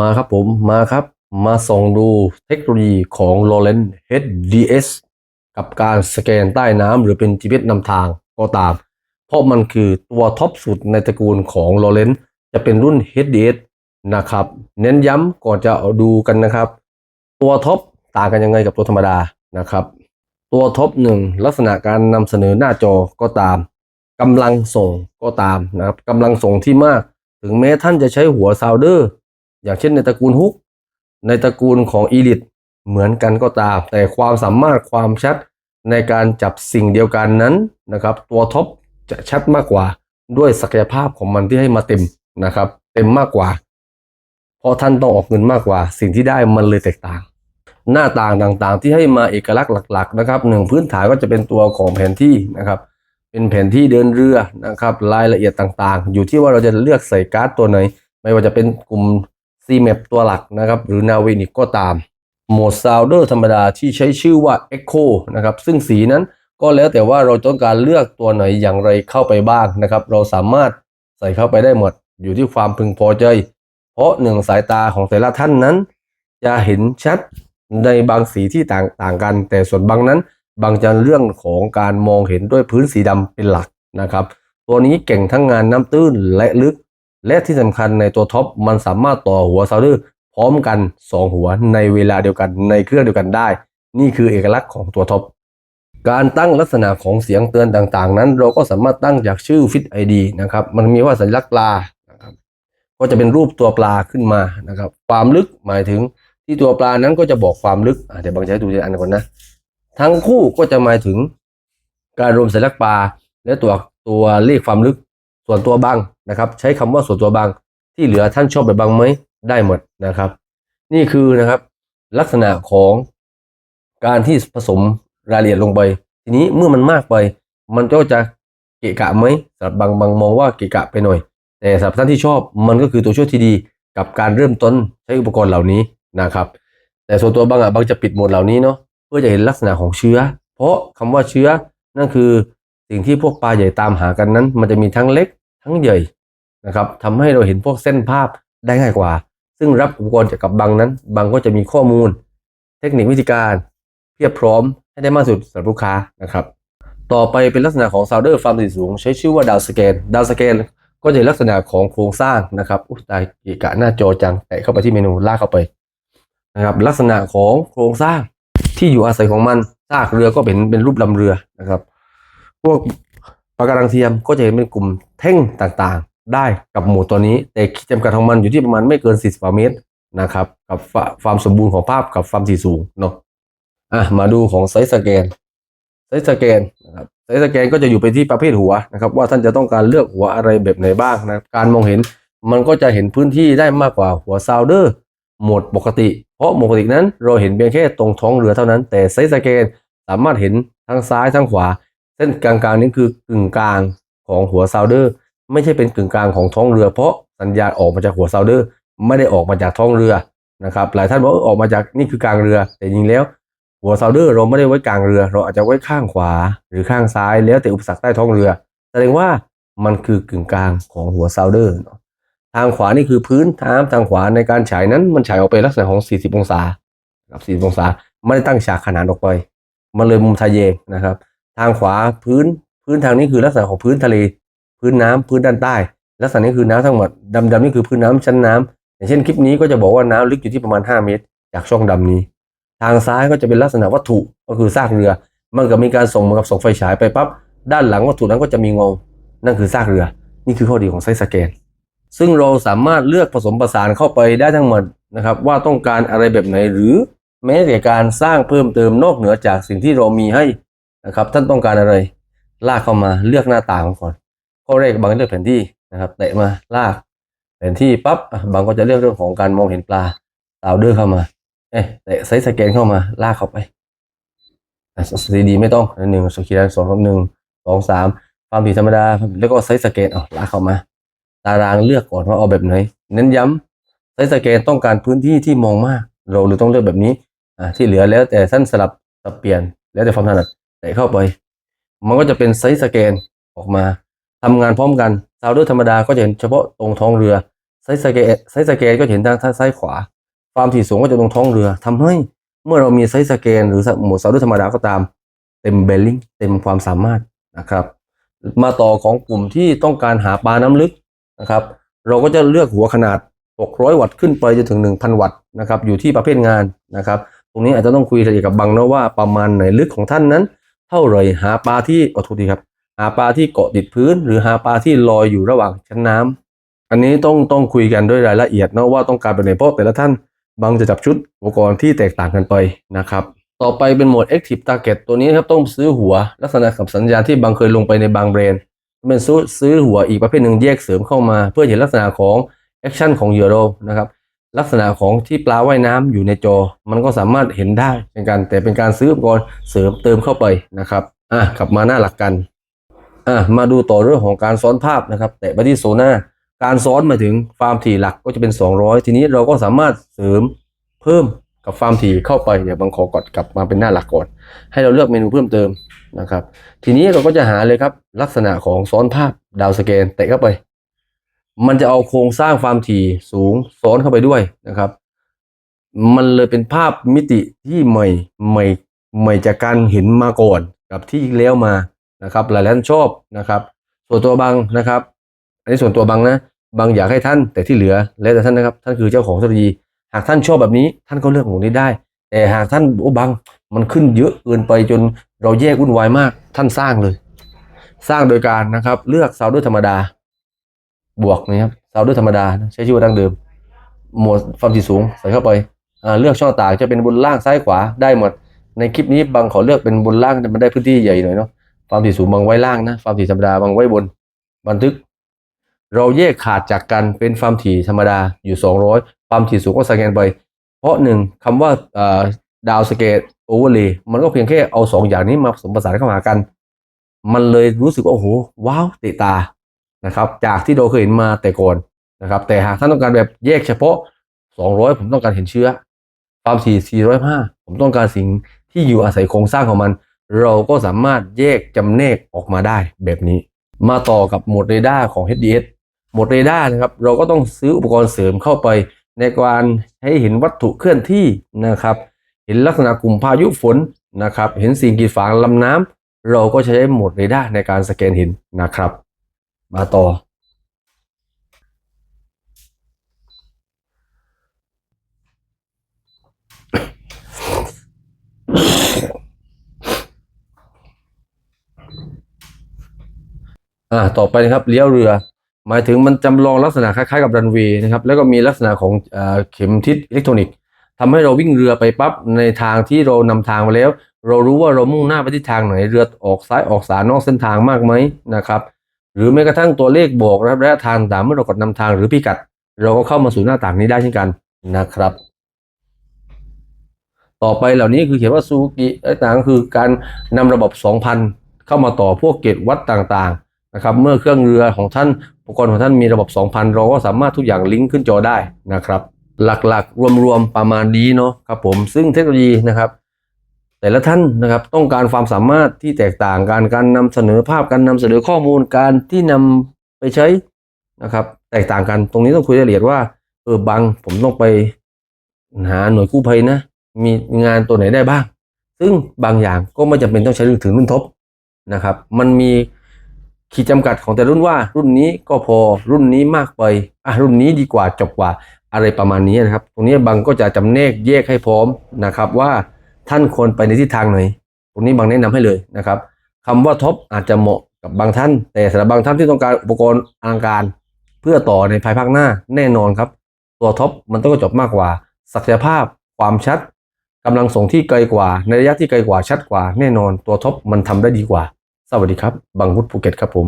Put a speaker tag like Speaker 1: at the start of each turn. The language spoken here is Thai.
Speaker 1: มาครับผมมาครับ มาส่องดูเทคโนโลยีของ l o r e n HDS กับการสแกนใต้น้ำหรือเป็น GPS นำทางก็ตาม เพราะมันคือตัวท็อปสุดในตระกูลของ l o r e n จะเป็นรุ่น HDS นะครับ เน้นย้ำก่อนจะดูกันนะครับ ตัวท็อปต่างกันยังไงกับตัวธรรมดานะครับ ตัวท็อปหนึ่งลักษณะการนำเสนอหน้าจอก็ตามกำลังส่งก็ตามนะครับกำลังส่งที่มาก ถึงแม้ท่านจะใช้หัวซาวเดอร์ อย่างเช่นในตระกูลฮุก ในตระกูลของอีลิทเหมือนกันก็ตาม แต่ความสามารถความชัดในการจับสิ่งเดียวกันนั้นนะครับ ตัวท็อปจะชัดมากกว่าด้วยศักยภาพของมันที่ให้มาเต็มนะครับ เต็มมากกว่า เพราะท่านต้องออกเงินมากกว่า สิ่งที่ได้มันเลยแตกต่าง หน้าต่างต่างๆ ที่ให้มาเอกลักษณ์หลัก ๆ นะครับหนึ่งพื้นฐานก็จะเป็นตัวของแผนที่นะครับ เป็นแผนที่เดินเรือนะครับ รายละเอียดต่างๆ อยู่ที่ว่าเราจะเลือกใส่การ์ดตัวไหน ไม่ว่าจะเป็นกลุ่ม CMAP ตัวหลักนะครับ หรือ Navionic ก็ตาม โหมด Sounder ธรรมดาที่ใช้ชื่อว่า Echo นะครับ ซึ่งสีนั้นก็แล้วแต่ว่าเราต้องการเลือกตัวไหนอย่างไรเข้าไปบ้างนะครับ เราสามารถใส่เข้าไปได้หมด อยู่ที่ความพึงพอใจ เพราะหนึ่งสายตาของแต่ละท่านนั้น จะเห็นชัดในบางสีที่ต่างต่างกัน แต่ส่วนบางนั้น บางจะเรื่องของการมองเห็นด้วยพื้นสีดำเป็นหลักนะครับ ตัวนี้เก่งทั้งงานน้ำตื้นและลึก และที่สำคัญในตัวท็อปมันสามารถต่อหัวซาวเดอร์พร้อมกัน 2 หัวในเวลาเดียวกันในเครื่องเดียวกันได้ นี่คือเอกลักษณ์ของตัวท็อปการตั้งลักษณะของเสียงเตือนต่างๆ นั้น เราก็สามารถตั้งจากชื่อ Fit ID นะครับมันมีว่าสัญลักษณ์ปลานะครับก็จะเป็นรูปตัวปลาขึ้นมานะครับ ความลึกหมายถึงที่ตัวปลานั้นก็จะบอกความลึกเดี๋ยวบางให้ดูทีละอันก่อนนะ ทั้งคู่ก็จะหมายถึงการรวมสัญลักษณ์ปลาและตัวตัวเลขความลึก ส่วนตัวบางนะครับ ใช้คำว่าส่วนตัวบางที่เหลือท่านชอบแบบบางไหมได้หมดนะครับ นี่คือนะครับลักษณะของการที่ผสมรายละเอียดลงไป ทีนี้เมื่อมันมากไป มันก็จะเกะกะไหมสำหรับบางบางมองว่าเกะกะไปหน่อย แต่สำหรับท่านที่ชอบมันก็คือตัวช่วยที่ดีกับการเริ่มต้นใช้อุปกรณ์เหล่านี้นะครับ แต่ส่วนตัวบางอะบางจะปิดโหมดเหล่านี้เนาะเพื่อจะเห็นลักษณะของเชื้อ เพราะคำว่าเชื้อนั่นคือสิ่งที่พวกปลาใหญ่ตามหากันนั้น มันจะมีทั้งเล็ก ทั้งใหญ่นะครับทำให้เราเห็นพวกเส้นภาพได้ง่ายกว่า ซึ่งรับอุปกรณ์จากกับบางนั้นบางก็จะมีข้อมูล เทคนิควิธีการเพียบพร้อมให้ได้มากสุดสำหรับลูกค้านะครับ ต่อไปเป็นลักษณะของซาวเดอร์ฟาร์มสีสูง ใช้ชื่อว่าดาวสแกนดาวสแกนก็จะลักษณะของโครงสร้างนะครับอุ้ยตายเกะกะหน้าจอจังแตะเข้าไปที่เมนูลากเข้าไปนะครับลักษณะของโครงสร้างที่อยู่อาศัยของมันซากเรือก็เป็นเป็นรูปลำเรือนะครับ พวกปะการังเทียมก็จะเห็นเป็นกลุ่ม แท่งต่างๆ ได้กับหมู่ตัวนี้ แต่ขีดจำกัดของมันอยู่ที่ประมาณไม่เกิน 40เมตรนะครับกับความสมบูรณ์ของภาพกับความถี่สูงเนาะอะมาดูของไซส์สแกนไซส์สแกนนะครับไซส์สแกนก็จะอยู่ไปที่ประเภทหัวนะครับว่าท่านจะต้องการเลือกหัวอะไรแบบไหนบ้างนะการมองเห็นมันก็จะเห็นพื้นที่ได้มากกว่าหัวซาวเดอร์หมดปกติ เพราะหมดปกตินั้นเราเห็นเพียงแค่ตรงท้องเรือเท่านั้น แต่ไซส์สแกนสามารถเห็นทั้งซ้ายทั้งขวา เส้นกลางๆนี้คือกึ่งกลาง ของหัวซาวเดอร์ไม่ใช่เป็นกึ่งกลางของท้องเรือ เพราะสัญญาณออกมาจากหัวซาวเดอร์ไม่ได้ออกมาจากท้องเรือนะครับหลายท่านบอกออกมาจากนี่คือกลางเรือ แต่จริงแล้ว หัวซาวเดอร์เราไม่ได้ไว้กลางเรือ เราอาจจะไว้ข้างขวาหรือข้างซ้ายแล้วแต่อุปสรรคใต้ท้องเรือ แสดงว่ามันคือกึ่งกลางของหัวซาวเดอร์เนาะทางขวานี่คือพื้นทางทางขวาในการฉายนั้นมันฉายออกไปลักษณะของ 40 องศาครับ40 องศาไม่ได้ตั้งฉากขนานออกไป มันเลยมุมทะแยนะครับ ทางขวาพื้น พื้นทางนี้คือลักษณะของพื้นทะเล พื้นน้ำพื้นด้านใต้ ลักษณะนี้คือน้ำทั้งหมดดำๆนี่คือพื้นน้ำชั้นน้ำอย่างเช่นคลิปนี้ก็จะบอกว่าน้ำลึกอยู่ที่ประมาณ 5 เมตร จากช่องดำนี้ ทางซ้ายก็จะเป็นลักษณะวัตถุก็คือซากเรือ มันก็มีการส่งเหมือนกับส่งไฟฉายไปปั๊บด้านหลังวัตถุนั้นก็จะมีเงานั่นคือซากเรือ นี่คือข้อดีของไซส์สแกน ซึ่งเราสามารถเลือกผสมผสานเข้าไปได้ทั้งหมดนะครับ ว่าต้องการอะไรแบบไหนหรือแม้แต่การสร้างเพิ่มเติมนอกเหนือจากสิ่งที่เรามีให้นะครับ ท่านต้องการอะไร ลากเข้ามาเลือกหน้าต่างก่อน ข้อแรกบางเลือกแผนที่นะครับแตะมาลากแผนที่ปั๊บบางก็จะเลือกเรื่องของการมองเห็นปลาตาวเดอร์เข้ามา เอ๊ะแตะไซส์สแกนเข้ามาลากเข้าไปซีดีไม่ต้องอันหนึ่งสกีดันสองหนึ่งสองสามความถี่ธรรมดา แล้วก็ไซส์สแกนเอาลากเข้ามา ตารางเลือกก่อนว่าเอาแบบไหนเน้นย้ำไซส์สแกนต้องการพื้นที่ที่มองมาก เราหรือต้องเลือกแบบนี้อ่าที่เหลือแล้วแต่ท่านสลับสับเปลี่ยนแล้วแต่ความถนัดแต่เข้าไป มันก็จะเป็นไซส์สแกนออกมาทำงานพร้อมกันซาวเดอร์ธรรมดาก็จะเห็นเฉพาะตรงท้องเรือไซส์สแกนไซส์สแกนก็เห็นทางซ้ายขวา ความถี่สูงก็จะตรงท้องเรือทำให้เมื่อเรามีไซส์สแกนหรือหมดซาวด์ธรรมดาก็ตามเต็มเบลลิงเต็มความสามารถนะครับ มาต่อของกลุ่มที่ต้องการหาปลาน้ำลึกนะครับ เราก็จะเลือกหัวขนาด 600 วัตต์ขึ้นไปจนถึง 1,000 วัตต์นะครับอยู่ที่ประเภทงานนะครับ ตรงนี้อาจจะต้องคุยละเอียดกับบังนะว่าประมาณไหนลึกของท่านนั้น เท่าไหรหาปลาที่ขอโทษทีครับ หาปลาที่เกาะติดพื้น หรือหาปลาที่ลอยอยู่ระหว่างชั้นน้ำอันนี้ต้องต้องคุยกันด้วยรายละเอียดเนาะว่าต้องการเป็นไหนเพราะแต่ละท่านบางจะจับชุดอุปกรณ์ที่แตกต่างกันไปนะครับ ต่อไปเป็นโหมด Active Target ตัวนี้ครับต้องซื้อหัวลักษณะกับสัญญาณที่บางเคยลงไปในบางแบรนด์เป็นซื้อซื้อหัวอีกประเภทหนึ่งแยกเสริมเข้ามา เพื่อเห็นลักษณะของแอคชั่นของเหยื่อเรานะครับ ลักษณะของที่ปลาว่ายน้ำอยู่ในจอ มันก็สามารถเห็นได้เช่นกัน แต่เป็นการซื้ออุปกรณ์เสริมเติมเข้าไปนะครับอะกลับมาหน้าหลักกันอะมาดูต่อเรื่องของการซ้อนภาพนะครับแตะไปที่โซน่าการซ้อนมาถึงฟาร์มถี่หลักก็จะเป็น 200 ทีนี้เราก็สามารถเสริมเพิ่มกับฟาร์มถี่เข้าไปเดี๋ยวบางขอกดกลับมาเป็นหน้าหลักก่อนให้เราเลือกเมนูเพิ่มเติมนะครับ ทีนี้เราก็จะหาเลยครับลักษณะของซ้อนภาพดาวสแกนแตะเข้าไป มันจะเอาโครงสร้างความถี่สูงซ้อนเข้าไปด้วยนะครับ มันเลยเป็นภาพมิติที่ใหม่ใหม่ใหม่จากการเห็นมาก่อนกับที่แล้วมานะครับ หลายท่านชอบนะครับ ส่วนตัวบางนะครับ อันนี้ส่วนตัวบางนะบางอยากให้ท่านแต่ที่เหลือแล้วแต่ท่านนะครับ ท่านคือเจ้าของเทคโนโลยี หากท่านชอบแบบนี้ ท่านก็เลือกหมูนี้ได้ แต่หากท่านโอ้บางมันขึ้นเยอะเกินไปจนเราแยกวุ่นวายมาก ท่านสร้างเลย สร้างโดยการนะครับ เลือกซาด้วยธรรมดา บวกนะครับซาวด้วยธรรมดาใช้ชื่อว่าดั้งเดิมโหมดความถี่สูงใส่เข้าไปอ่าเลือกช่องต่างจะเป็นบนล่างซ้ายขวาได้หมด ในคลิปนี้บางขอเลือกเป็นบนล่างมันได้พื้นที่ใหญ่หน่อยเนาะความถี่สูงบางไว้ล่างนะความถี่ธรรมดาบางไว้บน บันทึก เราแยกขาดจากกันเป็นความถี่ธรรมดาอยู่ 200 ความถี่สูงก็สแกนไป เพราะหนึ่งคำว่าดาวสเกตโอเวอร์เลย์มันก็เพียงแค่เอาสองอย่างนี้มาผสมผสานเข้าหากัน มันเลยรู้สึกว่าโอ้โหว้าวเตะตา นะครับ จากที่เราเคยเห็นมาแต่ก่อนนะครับ แต่หากท่านต้องการแบบแยกเฉพาะ 200 ผมต้องการเห็นเชื้อความถี่405 ผมต้องการสิ่งที่อยู่อาศัยโครงสร้างของมัน เราก็สามารถแยกจำแนกออกมาได้แบบนี้ มาต่อกับโหมดเรดาร์ของ HDS โหมดเรดาร์นะครับ เราก็ต้องซื้ออุปกรณ์เสริมเข้าไป ในการให้เห็นวัตถุเคลื่อนที่นะครับ เห็นลักษณะกลุ่มพายุฝนนะครับ เห็นสิ่งกีดขวางลำน้ำเราก็ใช้โหมดเรดาร์ในการสแกนเห็นนะครับ มาต่อ อ่า ต่อไปนะครับ เลี้ยวเรือ หมายถึงมันจำลองลักษณะคล้ายๆกับรันเวย์นะครับ แล้วก็มีลักษณะของเอ่อเข็มทิศอิเล็กทรอนิกส์ทำให้เราวิ่งเรือไปปั๊บในทางที่เรานำทางมาแล้ว เรารู้ว่าเรามุ่งหน้าไปที่ทางไหน เรือออกซ้ายออกสานอกเส้นทางมากไหมนะครับ หรือแม้กระทั่งตัวเลขบอกนะครับระยะทางต่างเมื่อเรากดนำทางหรือพิกัด เราก็เข้ามาสู่หน้าต่างนี้ได้เช่นกันนะครับ ต่อไปเหล่านี้คือเขียนว่าซูกิต่างคือการนำระบบ 2,000 เข้ามาต่อพวกเกตวัดต่างๆนะครับ เมื่อเครื่องเรือของท่านอุปกรณ์ของท่านมีระบบ 2,000 เราก็สามารถทุกอย่างลิงก์ขึ้นจอได้นะครับ หลักๆ รวมๆประมาณนี้เนาะครับผมซึ่งเทคโนโลยีนะครับ แต่ละท่านนะครับต้องการความสามารถที่แตกต่างกันการนำเสนอภาพการนำเสนอข้อมูลการที่นำไปใช้นะครับ แตกต่างกันตรงนี้ต้องคุยรายละเอียดว่าเออบางผมต้องไปหาหน่วยกู้ภัยนะ มีงานตัวไหนได้บ้าง ซึ่งบางอย่างก็ไม่จำเป็นต้องใช้ถึงรุ่นท็อปนะครับ มันมีขีดจำกัดของแต่รุ่นว่า รุ่นนี้ก็พอรุ่นนี้มากไปอะรุ่นนี้ดีกว่าจบกว่าอะไรประมาณนี้นะครับ ตรงนี้บางก็จะจำแนกแยกให้พร้อมนะครับว่า ท่านควรไปในทิศทางไหนตรงนี้บางแนะนำให้เลยนะครับคำว่าท็อปอาจจะเหมาะกับบางท่าน แต่สำหรับบางท่านที่ต้องการอุปกรณ์อลังการ เพื่อต่อในภายภาคหน้าแน่นอนครับ ตัวท็อปมันต้องกระจบมากกว่า ศักยภาพ ความชัดกำลังส่งที่ไกลกว่า ในระยะที่ไกลกว่าชัดกว่าแน่นอนตัวท็อปมันทำได้ดีกว่า สวัสดีครับ บางวุฒิภูเก็ตครับผม